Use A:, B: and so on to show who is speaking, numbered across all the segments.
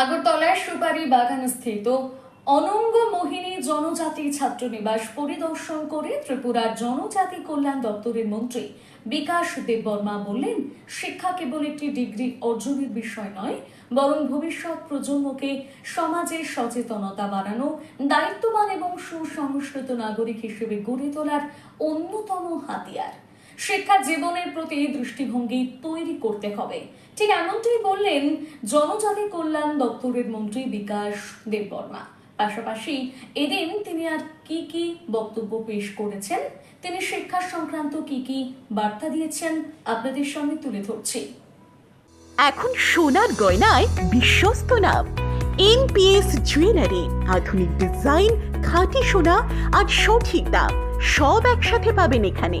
A: আগরতলার সুপারি বাগান স্থিত অনঙ্গ মোহিনী জনজাতি ছাত্রনিবাস পরিদর্শন করে ত্রিপুরার জনজাতি কল্যাণ দপ্তরের মন্ত্রী বিকাশ দেববর্মা বললেন, শিক্ষা কেবল একটি ডিগ্রি অর্জনের বিষয় নয়, বরং ভবিষ্যৎ প্রজন্মকে সমাজে সচেতনতা বাড়ানো, দায়িত্ববান এবং সুসংস্কৃত নাগরিক হিসেবে গড়ে তোলার অন্যতম হাতিয়ার। শিক্ষা জীবনের প্রতি দৃষ্টিভঙ্গি তৈরি করতে হবে। ঠিক এমনটাই বললেন জনজাতি কল্যাণ দপ্তরের মন্ত্রী বিকাশ দেববর্মা। পাশাপাশি এদিন তিনি আর কি কি বক্তব্য পেশ করেছেন? তিনি শিক্ষা সংক্রান্ত কি কি বার্তা দিয়েছেন? আপনাদের সামনে তুলে ধরছি।
B: এখন সোনার গয়নায় বিশ্বস্ত নাম। এনপিএস জুয়েলারি, আধুনিক ডিজাইন, খাঁটি সোনা আর সঠিক দাম সব একসাথে পাবেন এখানে।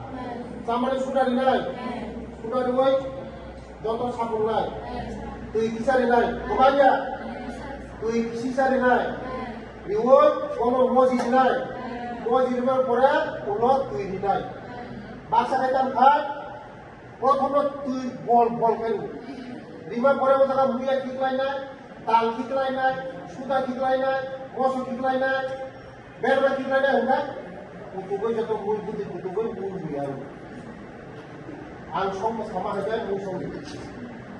C: সামনে সুডা রিনাই সুডা রিওই যত সাপল নাই? তুই কিসারে নাই? গোবাইয়া তুই কিসারে নাই? কোন নাই? পরে কোন তুই নাই? বাসা খাইতাম খাই প্রথমে তুই বল বল পরে মুড়িয়া নাই তাল নাই সুতা নাই মশো নাই বেরবা খিকলাই নাই হ্যাঁ? কুতুকৈ যত মূল বুদ্ধি মূল বুঝি আর। anchomo samani ben bu son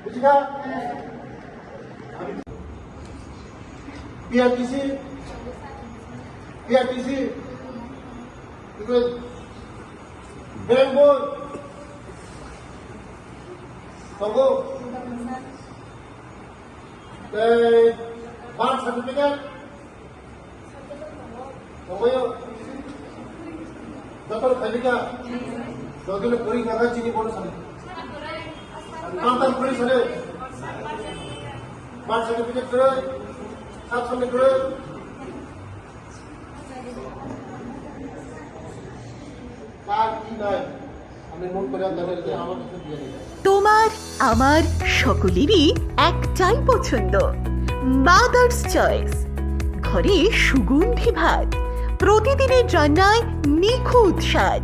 C: Kutiga PRTC PRTC because Bengal the certificate Khalika যতগুলো পরীক্ষা চিনি বলে সালে। কান্তান করে সালে বার্থ সার্টিফিকেট করে, সাত সামনে করে। কার কি নাই? আমি নোট করে দেবেন আমার কাছে দিয়ে
B: তোমার, আমার সকলেরই একটাই পছন্দ। মাদার্স চয়েস ঘরে সুগন্ধি ভাত। প্রতিদিনের রান্নায় নিখুঁত স্বাদ।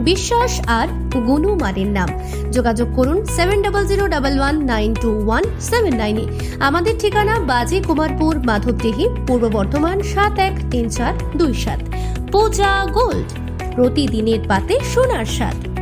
D: বিশ্বাস আর গুণমানের নাম। যোগাযোগ করুন seven double zero double one nine two one seven নাইনে আমাদের ঠিকানা বাজে কুমারপুর, মাধবদেহী, পূর্ব বর্ধমান সাত এক তিন চার দুই সাত। পূজা গোল্ড, প্রতিদিনের পাতে সোনার স্বাদ।